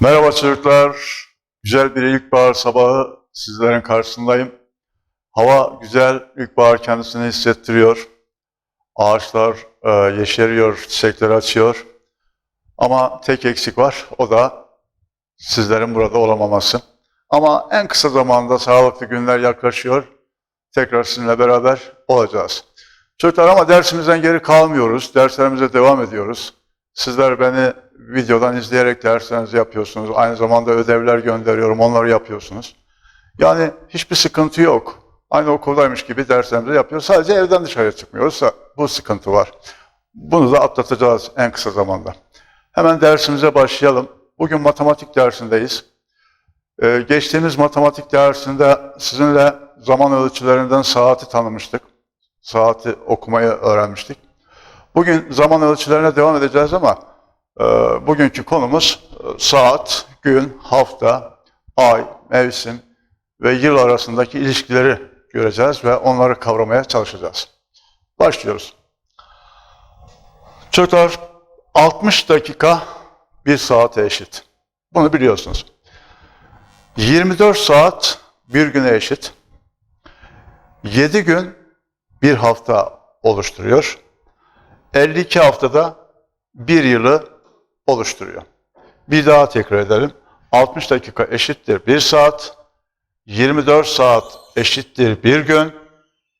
Merhaba çocuklar. Güzel bir ilkbahar sabahı sizlerin karşısındayım. Hava güzel, ilkbahar kendisini hissettiriyor. Ağaçlar e, yeşeriyor, çiçekler açıyor. Ama tek eksik var, o da sizlerin burada olamaması. Ama en kısa zamanda sağlıklı günler yaklaşıyor. Tekrar sizinle beraber olacağız. Çocuklar ama dersimizden geri kalmıyoruz. Derslerimize devam ediyoruz. Sizler beni videodan izleyerek derslerinizi yapıyorsunuz. Aynı zamanda ödevler gönderiyorum, onları yapıyorsunuz. Yani hiçbir sıkıntı yok. Aynı okuldaymış gibi derslerimizi yapıyoruz. Sadece evden dışarıya çıkmıyoruz. Bu sıkıntı var. Bunu da atlatacağız en kısa zamanda. Hemen dersimize başlayalım. Bugün matematik dersindeyiz. Ee, geçtiğimiz matematik dersinde sizinle zaman ölçülerinden saati tanımıştık. Saati okumayı öğrenmiştik. Bugün zaman ölçülerine devam edeceğiz ama e, bugünkü konumuz e, saat, gün, hafta, ay, mevsim ve yıl arasındaki ilişkileri göreceğiz ve onları kavramaya çalışacağız. Başlıyoruz. Çocuklar 60 dakika bir saate eşit. Bunu biliyorsunuz. 24 saat bir güne eşit. 7 gün bir hafta oluşturuyor. 52 haftada bir yılı oluşturuyor. Bir daha tekrar edelim. 60 dakika eşittir 1 saat, 24 saat eşittir 1 gün,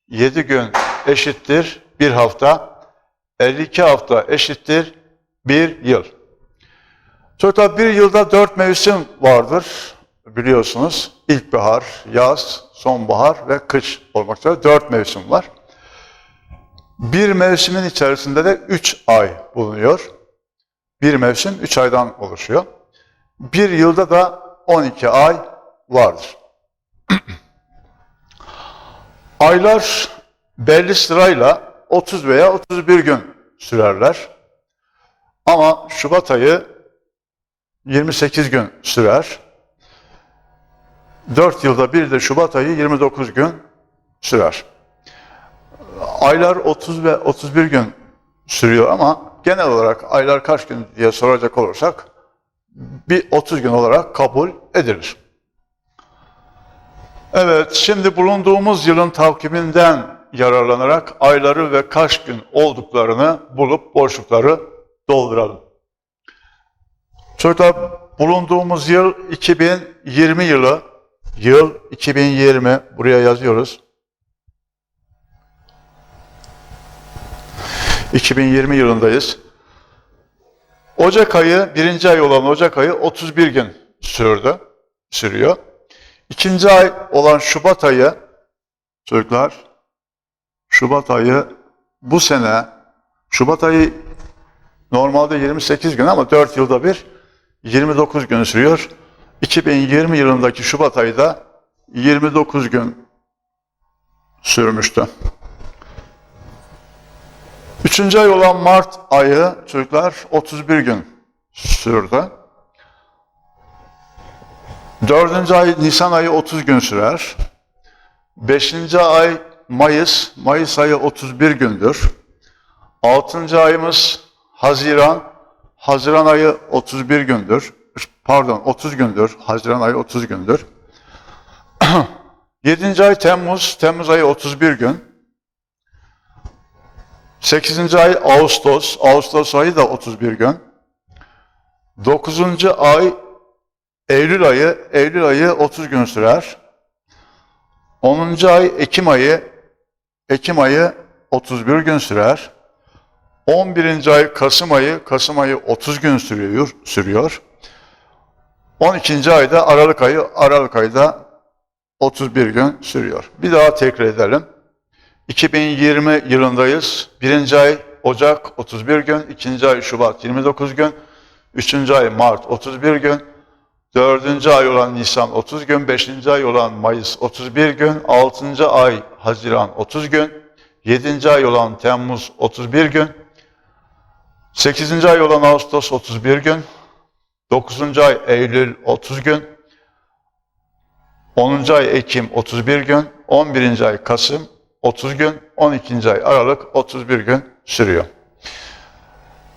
7 gün eşittir 1 hafta, 52 hafta eşittir 1 yıl. Çocuklar bir yılda 4 mevsim vardır biliyorsunuz. İlkbahar, yaz, sonbahar ve kış olmak üzere 4 mevsim var. Bir mevsimin içerisinde de 3 ay bulunuyor. Bir mevsim 3 aydan oluşuyor. Bir yılda da 12 ay vardır. Aylar belli sırayla 30 veya 31 gün sürerler. Ama Şubat ayı 28 gün sürer. 4 yılda bir de Şubat ayı 29 gün sürer. Aylar 30 ve 31 gün sürüyor ama genel olarak aylar kaç gün diye soracak olursak bir 30 gün olarak kabul edilir. Evet, şimdi bulunduğumuz yılın takviminden yararlanarak ayları ve kaç gün olduklarını bulup boşlukları dolduralım. Çocuklar bulunduğumuz yıl 2020 yılı, yıl 2020 buraya yazıyoruz. 2020 yılındayız. Ocak ayı, birinci ay olan Ocak ayı 31 gün sürdü, sürüyor. İkinci ay olan Şubat ayı, çocuklar, Şubat ayı bu sene, Şubat ayı normalde 28 gün ama 4 yılda bir 29 gün sürüyor. 2020 yılındaki Şubat ayı da 29 gün sürmüştü. Üçüncü ay olan Mart ayı çocuklar 31 gün sürdü. Dördüncü ay Nisan ayı 30 gün sürer. Beşinci ay Mayıs, Mayıs ayı 31 gündür. Altıncı ayımız Haziran, Haziran ayı 31 gündür. Pardon 30 gündür, Haziran ayı 30 gündür. Yedinci ay Temmuz, Temmuz ayı 31 gün. 8. ay Ağustos, Ağustos ayı da 31 gün. 9. ay Eylül ayı, Eylül ayı 30 gün sürer. 10. ay Ekim ayı, Ekim ayı 31 gün sürer. 11. ay Kasım ayı, Kasım ayı 30 gün sürüyor. sürüyor. 12. ayda Aralık ayı, Aralık ayı da 31 gün sürüyor. Bir daha tekrar edelim. 2020 yılındayız. Birinci ay Ocak 31 gün, ikinci ay Şubat 29 gün, üçüncü ay Mart 31 gün, dördüncü ay olan Nisan 30 gün, beşinci ay olan Mayıs 31 gün, altıncı ay Haziran 30 gün, yedinci ay olan Temmuz 31 gün, sekizinci ay olan Ağustos 31 gün, dokuzuncu ay Eylül 30 gün, onuncu ay Ekim 31 gün, on birinci ay Kasım 30 gün, 12. ay Aralık 31 gün sürüyor.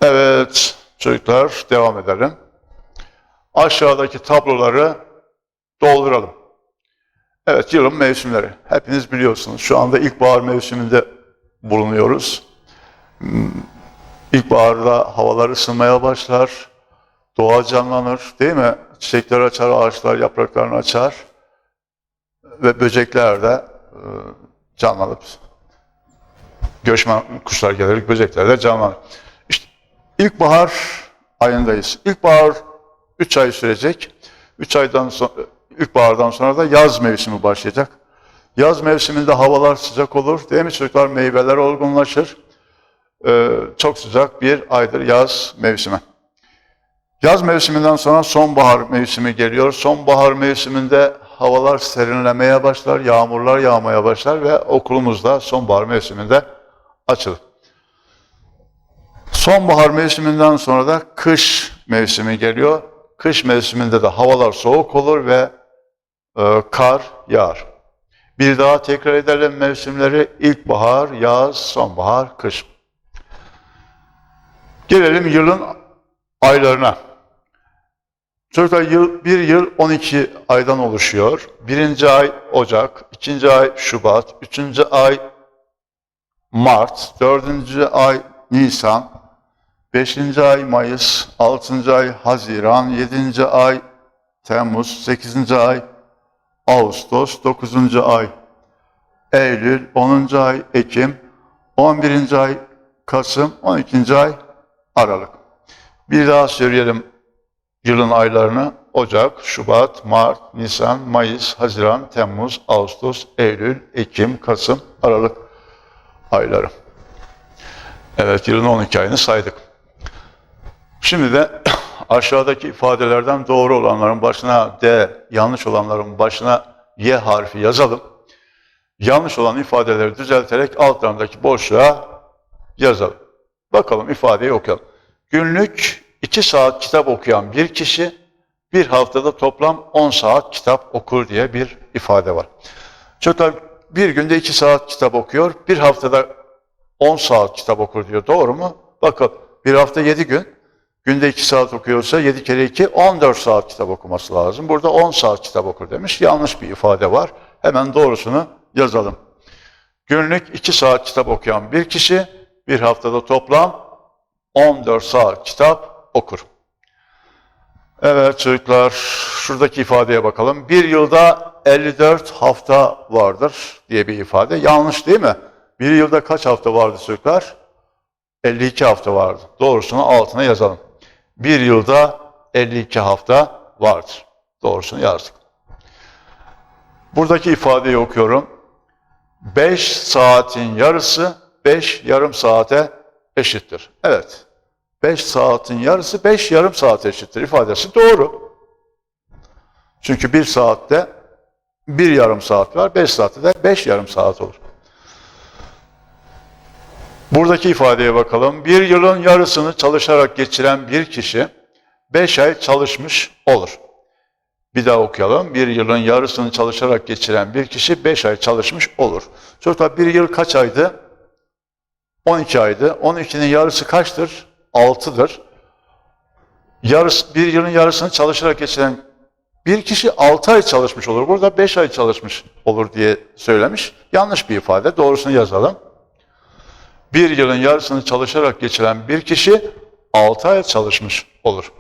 Evet çocuklar devam edelim. aşağıdaki tabloları dolduralım. Evet, yılın mevsimleri. Hepiniz biliyorsunuz. Şu anda ilkbahar mevsiminde bulunuyoruz. İlkbaharda havalar ısınmaya başlar. Doğa canlanır, değil mi? Çiçekler açar, ağaçlar yapraklarını açar. Ve böcekler de e, canlanıp göçmen kuşlar gelir, böcekler de canlanır. İşte ilkbahar ayındayız. İlkbahar 3 ay sürecek. 3 aydan sonra, ilkbahardan sonra da yaz mevsimi başlayacak. Yaz mevsiminde havalar sıcak olur. Değil mi çocuklar? Meyveler olgunlaşır. Ee, çok sıcak bir aydır yaz mevsimi. Yaz mevsiminden sonra sonbahar mevsimi geliyor. Sonbahar mevsiminde havalar serinlemeye başlar, yağmurlar yağmaya başlar ve okulumuz da sonbahar mevsiminde açılır. Sonbahar mevsiminden sonra da kış mevsimi geliyor. Kış mevsiminde de havalar soğuk olur ve e, kar yağar. Bir daha tekrar edelim mevsimleri ilkbahar, yaz, sonbahar, kış. Gelelim yılın aylarına. Çocuklar yıl, bir yıl 12 aydan oluşuyor. Birinci ay Ocak, ikinci ay Şubat, üçüncü ay Mart, dördüncü ay Nisan, beşinci ay Mayıs, altıncı ay Haziran, yedinci ay Temmuz, sekizinci ay Ağustos, dokuzuncu ay Eylül, onuncu ay Ekim, on birinci ay Kasım, on ikinci ay Aralık. Bir daha söyleyelim yılın aylarını. Ocak, Şubat, Mart, Nisan, Mayıs, Haziran, Temmuz, Ağustos, Eylül, Ekim, Kasım, Aralık ayları. Evet, yılın 12 ayını saydık. Şimdi de aşağıdaki ifadelerden doğru olanların başına D, yanlış olanların başına Y harfi yazalım. Yanlış olan ifadeleri düzelterek altlarındaki boşluğa yazalım. Bakalım ifadeyi okuyalım. Günlük 2 saat kitap okuyan bir kişi bir haftada toplam 10 saat kitap okur diye bir ifade var. Çocuklar bir günde 2 saat kitap okuyor, bir haftada 10 saat kitap okur diyor. Doğru mu? Bakın bir hafta 7 gün, günde 2 saat okuyorsa 7 kere 2 14 saat kitap okuması lazım. Burada 10 saat kitap okur demiş. Yanlış bir ifade var. Hemen doğrusunu yazalım. Günlük 2 saat kitap okuyan bir kişi bir haftada toplam 14 saat kitap okur. Evet çocuklar, şuradaki ifadeye bakalım. Bir yılda 54 hafta vardır diye bir ifade. Yanlış değil mi? Bir yılda kaç hafta vardı çocuklar? 52 hafta vardı. Doğrusunu altına yazalım. Bir yılda 52 hafta vardır. Doğrusunu yazdık. Buradaki ifadeyi okuyorum. 5 saatin yarısı 5 yarım saate eşittir. Evet. 5 saatin yarısı 5 yarım saat eşittir ifadesi doğru. Çünkü bir saatte bir yarım saat var, 5 saatte de 5 yarım saat olur. Buradaki ifadeye bakalım. Bir yılın yarısını çalışarak geçiren bir kişi 5 ay çalışmış olur. Bir daha okuyalım. Bir yılın yarısını çalışarak geçiren bir kişi 5 ay çalışmış olur. Çocuklar bir yıl kaç aydı? 12 aydı. 12'nin yarısı kaçtır? 6'dır. Yarısı, bir yılın yarısını çalışarak geçiren bir kişi 6 ay çalışmış olur. Burada 5 ay çalışmış olur diye söylemiş. Yanlış bir ifade. Doğrusunu yazalım. Bir yılın yarısını çalışarak geçiren bir kişi 6 ay çalışmış olur.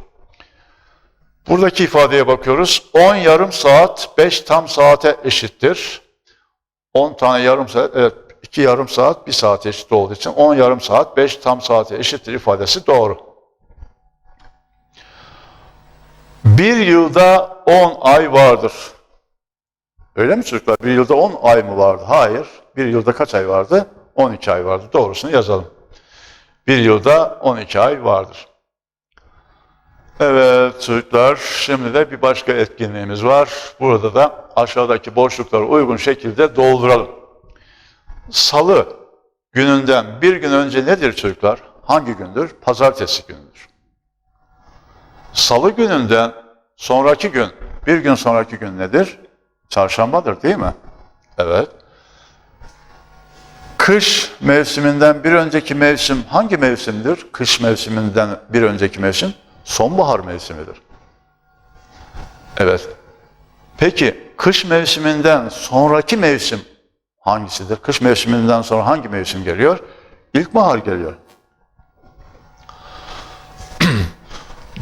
Buradaki ifadeye bakıyoruz. 10 yarım saat 5 tam saate eşittir. 10 tane yarım saat, evet 2 yarım saat 1 saat eşit olduğu için 10 yarım saat 5 tam saate eşittir ifadesi doğru. Bir yılda 10 ay vardır. Öyle mi çocuklar? Bir yılda 10 ay mı vardı? Hayır. Bir yılda kaç ay vardı? 12 ay vardı. Doğrusunu yazalım. Bir yılda 12 ay vardır. Evet çocuklar, şimdi de bir başka etkinliğimiz var. Burada da aşağıdaki boşlukları uygun şekilde dolduralım. Salı gününden bir gün önce nedir çocuklar? Hangi gündür? Pazartesi günüdür. Salı gününden sonraki gün, bir gün sonraki gün nedir? Çarşambadır değil mi? Evet. Kış mevsiminden bir önceki mevsim hangi mevsimdir? Kış mevsiminden bir önceki mevsim sonbahar mevsimidir. Evet. Peki kış mevsiminden sonraki mevsim hangisidir? Kış mevsiminden sonra hangi mevsim geliyor? İlkbahar geliyor.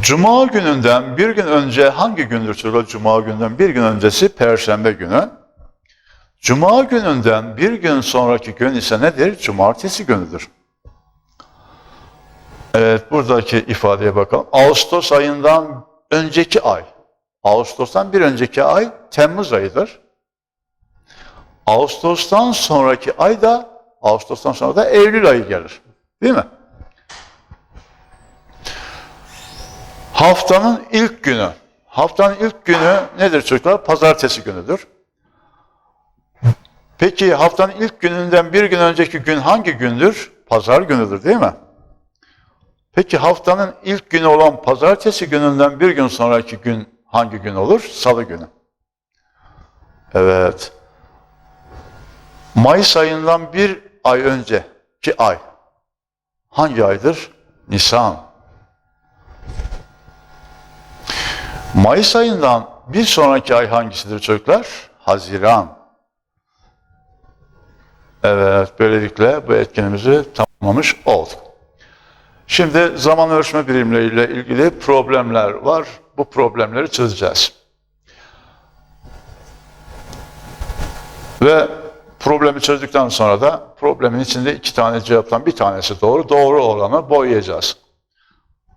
Cuma gününden bir gün önce hangi gündür çocuklar? Cuma gününden bir gün öncesi Perşembe günü. Cuma gününden bir gün sonraki gün ise nedir? Cumartesi günüdür. Evet, buradaki ifadeye bakalım. Ağustos ayından önceki ay. Ağustos'tan bir önceki ay Temmuz ayıdır. Ağustos'tan sonraki ay da Ağustos'tan sonra da Eylül ayı gelir. Değil mi? Haftanın ilk günü. Haftanın ilk günü nedir çocuklar? Pazartesi günüdür. Peki haftanın ilk gününden bir gün önceki gün hangi gündür? Pazar günüdür değil mi? Peki haftanın ilk günü olan pazartesi gününden bir gün sonraki gün hangi gün olur? Salı günü. Evet. Mayıs ayından bir ay önceki ay. Hangi aydır? Nisan. Mayıs ayından bir sonraki ay hangisidir çocuklar? Haziran. Evet, böylelikle bu etkinimizi tamamlamış olduk. Şimdi zaman ölçme birimleriyle ilgili problemler var. Bu problemleri çözeceğiz. Ve problemi çözdükten sonra da problemin içinde iki tane cevaptan bir tanesi doğru, doğru olanı boyayacağız.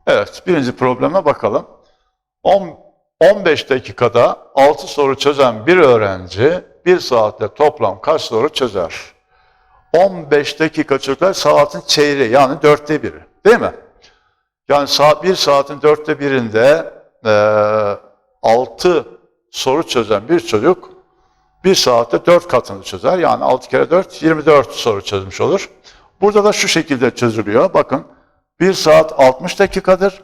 Evet, birinci probleme bakalım. 10, 15 dakikada 6 soru çözen bir öğrenci bir saatte toplam kaç soru çözer? 15 dakika çocuklar saatin çeyreği yani dörtte biri değil mi? Yani saat, bir saatin dörtte birinde e, 6 soru çözen bir çocuk bir saatte 4 katını çözer. Yani 6 kere 4, 24 soru çözmüş olur. Burada da şu şekilde çözülüyor. Bakın 1 saat 60 dakikadır.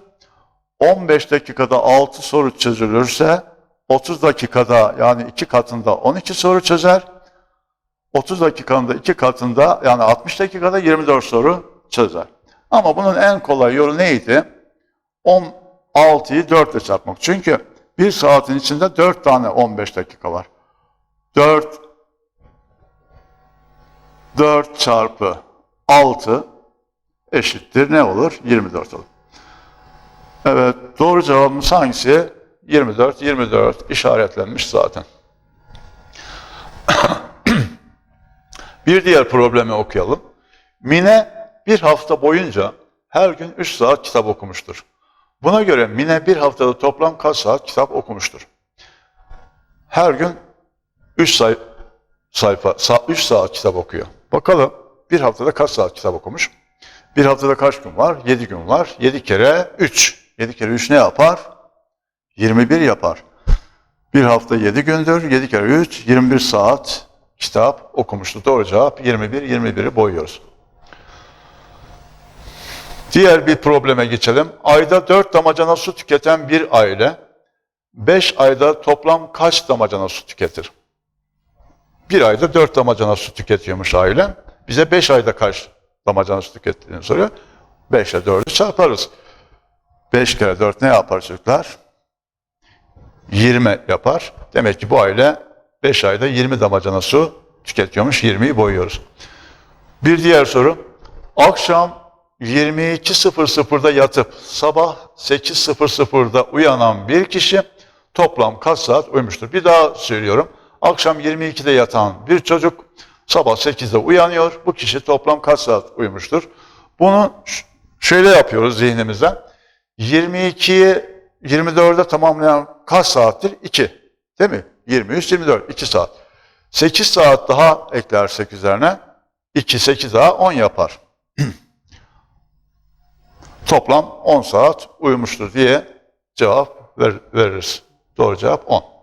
15 dakikada 6 soru çözülürse 30 dakikada yani 2 katında 12 soru çözer. 30 dakikanın da 2 katında yani 60 dakikada 24 soru çözer. Ama bunun en kolay yolu neydi? 16'yı 4 ile çarpmak. Çünkü bir saatin içinde 4 tane 15 dakika var. 4 4 çarpı 6 eşittir ne olur? 24 olur. Evet, doğru cevabımız hangisi? 24, 24 işaretlenmiş zaten. bir diğer problemi okuyalım. Mine bir hafta boyunca her gün 3 saat kitap okumuştur. Buna göre Mine bir haftada toplam kaç saat kitap okumuştur? Her gün 3 say sayfa, 3 saat kitap okuyor. Bakalım bir haftada kaç saat kitap okumuş? Bir haftada kaç gün var? 7 gün var. 7 kere 3. 7 kere 3 ne yapar? 21 yapar. Bir hafta 7 gündür. 7 kere 3, 21 saat kitap okumuştu. Doğru cevap 21, 21'i boyuyoruz. Diğer bir probleme geçelim. Ayda 4 damacana su tüketen bir aile 5 ayda toplam kaç damacana su tüketir? Bir ayda 4 damacana su tüketiyormuş aile. Bize 5 ayda kaç damacana su tükettiğini soruyor. 5 ile 4'ü çarparız. 5 kere 4 ne yapar çocuklar? 20 yapar. Demek ki bu aile 5 ayda 20 damacana su tüketiyormuş. 20'yi boyuyoruz. Bir diğer soru. Akşam 22.00'da yatıp sabah 8.00'da uyanan bir kişi toplam kaç saat uyumuştur? Bir daha söylüyorum. Akşam 22'de yatan bir çocuk sabah 8'de uyanıyor. Bu kişi toplam kaç saat uyumuştur? Bunu şöyle yapıyoruz zihnimizde. 22'yi 24'de tamamlayan kaç saattir? 2. Değil mi? 23, 24, 2 saat. 8 saat daha eklersek üzerine 2, 8 daha 10 yapar. Toplam 10 saat uyumuştur diye cevap ver, veririz. Doğru cevap 10.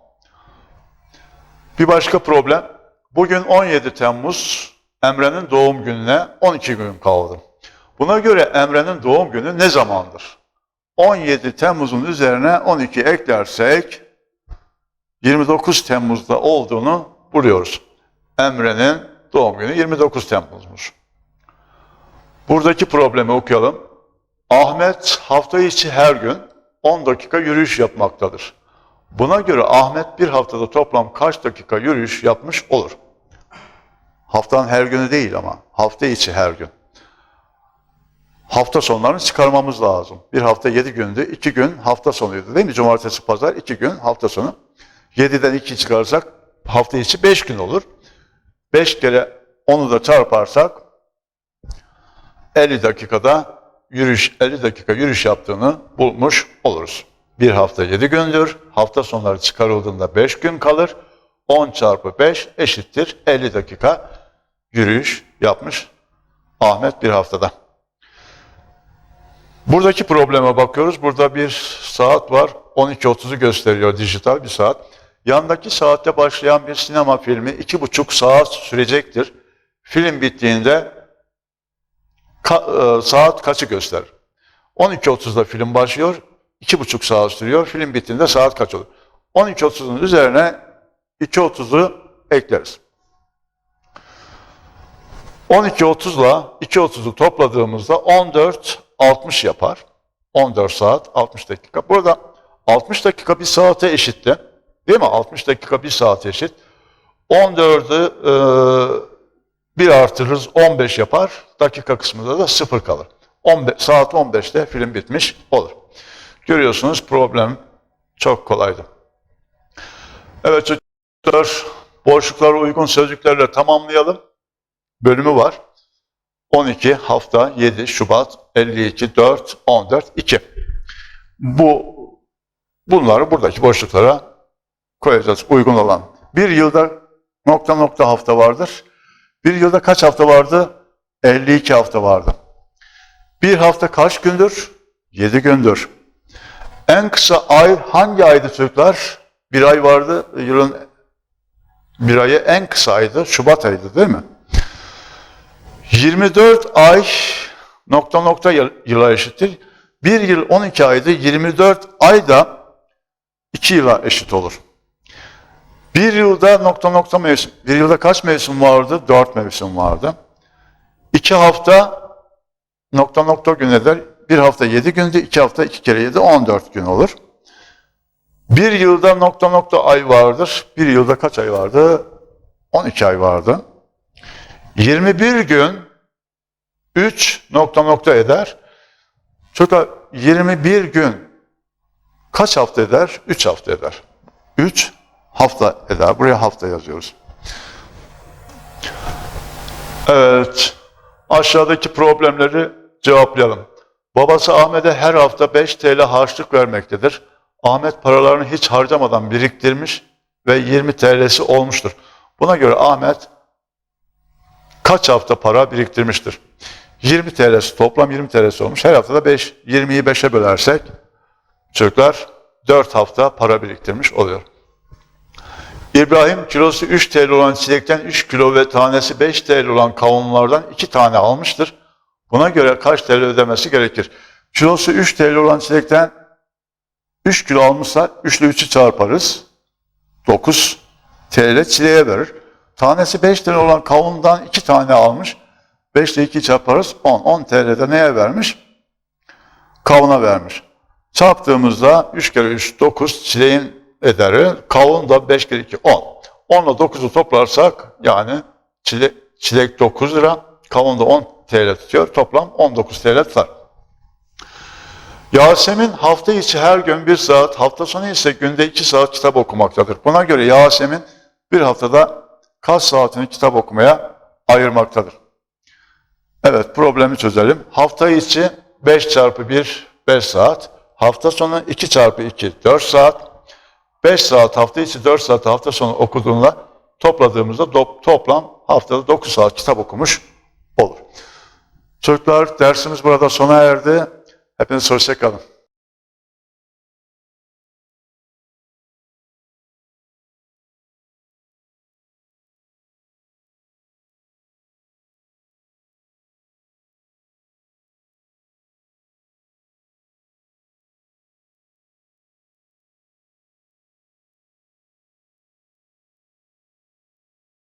Bir başka problem. Bugün 17 Temmuz Emre'nin doğum gününe 12 gün kaldı. Buna göre Emre'nin doğum günü ne zamandır? 17 Temmuz'un üzerine 12 eklersek 29 Temmuz'da olduğunu buluyoruz. Emre'nin doğum günü 29 Temmuz'muş. Buradaki problemi okuyalım. Ahmet hafta içi her gün 10 dakika yürüyüş yapmaktadır. Buna göre Ahmet bir haftada toplam kaç dakika yürüyüş yapmış olur? Haftanın her günü değil ama hafta içi her gün. Hafta sonlarını çıkarmamız lazım. Bir hafta yedi gündü, iki gün hafta sonuydu değil mi? Cumartesi, pazar, iki gün hafta sonu. Yediden iki çıkarsak hafta içi beş gün olur. Beş kere onu da çarparsak 50 dakikada yürüyüş, 50 dakika yürüyüş yaptığını bulmuş oluruz. Bir hafta 7 gündür, hafta sonları çıkarıldığında 5 gün kalır. 10 çarpı 5 eşittir 50 dakika yürüyüş yapmış Ahmet bir haftada. Buradaki probleme bakıyoruz. Burada bir saat var. 12.30'u gösteriyor dijital bir saat. Yandaki saatte başlayan bir sinema filmi 2,5 saat sürecektir. Film bittiğinde ka- e, saat kaçı gösterir? 12.30'da film başlıyor, 2,5 saat sürüyor. Film bittiğinde saat kaç olur? 12.30'un üzerine 2.30'u ekleriz. 12.30 ile 2.30'u topladığımızda 14.60 yapar. 14 saat 60 dakika. Burada 60 dakika bir saate eşitti. Değil mi? 60 dakika bir saate eşit. 14'ü e, bir artırırız 15 yapar. Dakika kısmında da 0 kalır. 15, saat 15'te film bitmiş olur. Görüyorsunuz problem çok kolaydı. Evet çocuklar boşluklara uygun sözcüklerle tamamlayalım. Bölümü var. 12 hafta 7 Şubat 52 4 14 2. Bu bunları buradaki boşluklara koyacağız uygun olan. Bir yılda nokta nokta hafta vardır. Bir yılda kaç hafta vardı? 52 hafta vardı. Bir hafta kaç gündür? 7 gündür. En kısa ay hangi aydı çocuklar? Bir ay vardı. Yılın bir ayı en kısa aydı. Şubat ayıydı değil mi? 24 ay nokta nokta yıla eşittir. Bir yıl 12 aydı. 24 ay da 2 yıla eşit olur. Bir yılda nokta nokta mevsim, bir yılda kaç mevsim vardı? Dört mevsim vardı. İki hafta nokta nokta gün eder. Bir hafta yedi gündü, iki hafta iki kere yedi, on dört gün olur. Bir yılda nokta nokta ay vardır. Bir yılda kaç ay vardı? On iki ay vardı. 21 gün 3 nokta nokta eder. Çocuklar 21 gün kaç hafta eder? 3 hafta eder. 3 hafta eder. Buraya hafta yazıyoruz. Evet. Aşağıdaki problemleri cevaplayalım. Babası Ahmet'e her hafta 5 TL harçlık vermektedir. Ahmet paralarını hiç harcamadan biriktirmiş ve 20 TL'si olmuştur. Buna göre Ahmet kaç hafta para biriktirmiştir? 20 TL'si toplam 20 TL'si olmuş. Her haftada 5, 20'yi 5'e bölersek çocuklar 4 hafta para biriktirmiş oluyor. İbrahim kilosu 3 TL olan çilekten 3 kilo ve tanesi 5 TL olan kavunlardan 2 tane almıştır. Buna göre kaç TL ödemesi gerekir? Kilosu 3 TL olan çilekten 3 kilo almışsa 3 ile 3'ü çarparız. 9 TL çileğe verir. Tanesi 5 TL olan kavundan 2 tane almış. 5 ile 2 çarparız 10. 10 TL'de neye vermiş? Kavuna vermiş. Çarptığımızda 3 kere 3 9 çileğin ederi. Kavun da 5 kere 2 10. 10 ile 9'u toplarsak yani çilek, çilek 9 lira, kavun da 10 TL tutuyor. Toplam 19 TL tutar. Yasemin hafta içi her gün bir saat, hafta sonu ise günde iki saat kitap okumaktadır. Buna göre Yasemin bir haftada kaç saatini kitap okumaya ayırmaktadır? Evet problemi çözelim. Hafta içi 5 çarpı 1 5 saat. Hafta sonu 2 çarpı 2 4 saat. 5 saat hafta içi 4 saat hafta sonu okuduğunda topladığımızda toplam haftada 9 saat kitap okumuş olur. Çocuklar dersimiz burada sona erdi. Hepiniz hoşçakalın.